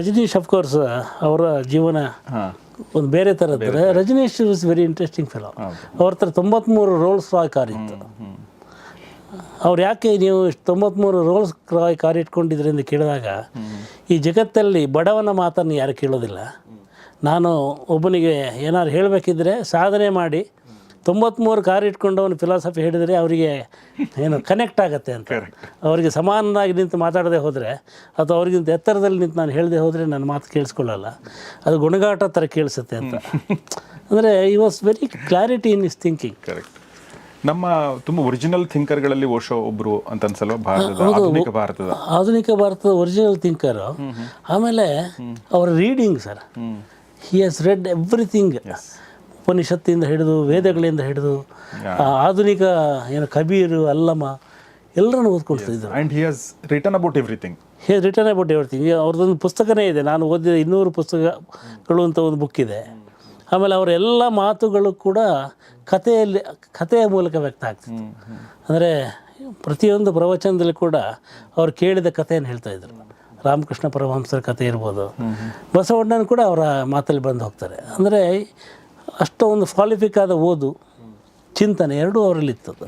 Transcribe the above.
Rajneesh of course ಅವರ ಜೀವನ ಒಂದು ಬೇರೆ ಥರ ಇದ್ದರೆ Rajneesh is very interesting fellow ಅವ್ರ ಹತ್ರ ತೊಂಬತ್ತ್ಮೂರು ರೋಲ್ಸ್ ರಾಯ್ ಕಾರ್ ಇತ್ತು ಅವ್ರು ಯಾಕೆ ನೀವು ಇಷ್ಟ್ ತೊಂಬತ್ಮೂರು ರೋಲ್ಸ್ ರಾಯ್ ಕಾರ್ ಇಟ್ಕೊಂಡಿದ್ರಿ ಎಂದು ಕೇಳಿದಾಗ ಈ ಜಗತ್ತಲ್ಲಿ ಬಡವನ ಮಾತನ್ನು ಯಾರು ಕೇಳೋದಿಲ್ಲ. ನಾನು ಒಬ್ಬನಿಗೆ ಏನಾದ್ರು ಹೇಳಬೇಕಿದ್ರೆ ಸಾಧನೆ ಮಾಡಿ ತೊಂಬತ್ಮೂರು ಕಾರ್ ಇಟ್ಕೊಂಡು ಅವನು ಫಿಲಾಸಫಿ ಹೇಳಿದರೆ ಅವರಿಗೆ ಏನು ಕನೆಕ್ಟ್ ಆಗುತ್ತೆ ಅಂತ. ಅವರಿಗೆ ಸಮಾನವಾಗಿ ನಿಂತು ಮಾತಾಡದೆ ಹೋದರೆ ಅಥವಾ ಅವ್ರಿಗಿಂತ ಎತ್ತರದಲ್ಲಿ ನಿಂತು ನಾನು ಹೇಳದೆ ಹೋದರೆ ನನ್ನ ಮಾತು ಕೇಳಿಸ್ಕೊಳ್ಳಲ್ಲ. ಅದು ಗುಣಗಾಟ ಥರ ಕೇಳಿಸುತ್ತೆ ಅಂತ. ಅಂದರೆ ಈ was very clarity in is thinking correct ನಮ್ಮ ತುಂಬ ಒರಿಜಿನಲ್ ಥಿಂಕರ್ಗಳಲ್ಲಿ ಓಶೋ ಒಬ್ಬರು ಅಂತ ಅನ್ಸಲ್ವ? ಭಾರತದ ಆಧುನಿಕ ಭಾರತದ. ಆಧುನಿಕ ಭಾರತದ ಒರಿಜಿನಲ್ ಥಿಂಕರು ಆಮೇಲೆ ಅವರ reading sir he has read everything ಉಪನಿಷತ್ತಿಂದ ಹಿಡಿದು ವೇದಗಳಿಂದ ಹಿಡಿದು ಆಧುನಿಕ ಏನು ಕಬೀರು ಅಲ್ಲಮ ಎಲ್ಲರನ್ನು ಓದ್ಕೊಳ್ತಿದ್ರು and he has written about everything he written about everything ಅವ್ರದ್ದೊಂದು ಪುಸ್ತಕನೇ ಇದೆ. ನಾನು ಓದಿದ ಇನ್ನೂರು ಪುಸ್ತಕಗಳು ಅಂತ ಒಂದು ಬುಕ್ ಇದೆ. ಆಮೇಲೆ ಅವರ ಎಲ್ಲ ಮಾತುಗಳು ಕೂಡ ಕಥೆಯಲ್ಲಿ ಕಥೆಯ ಮೂಲಕ ವ್ಯಕ್ತ ಆಗ್ತಿತ್ತು. ಅಂದರೆ ಪ್ರತಿಯೊಂದು ಪ್ರವಚನದಲ್ಲಿ ಕೂಡ ಅವ್ರು ಕೇಳಿದ ಕಥೆಯನ್ನು ಹೇಳ್ತಾ ಇದ್ರು. ರಾಮಕೃಷ್ಣ ಪರಮಹಂಸರ ಕಥೆ ಇರ್ಬೋದು. ಬಸವಣ್ಣನ ಕೂಡ ಅವರ ಮಾತಲ್ಲಿ ಬಂದು ಹೋಗ್ತಾರೆ. ಅಂದರೆ ಅಷ್ಟೊಂದು ಫಾಲಿಫಿಕ್ ಆದ ಓದು ಚಿಂತನೆ ಎರಡೂ ಅವರಲ್ಲಿತ್ತು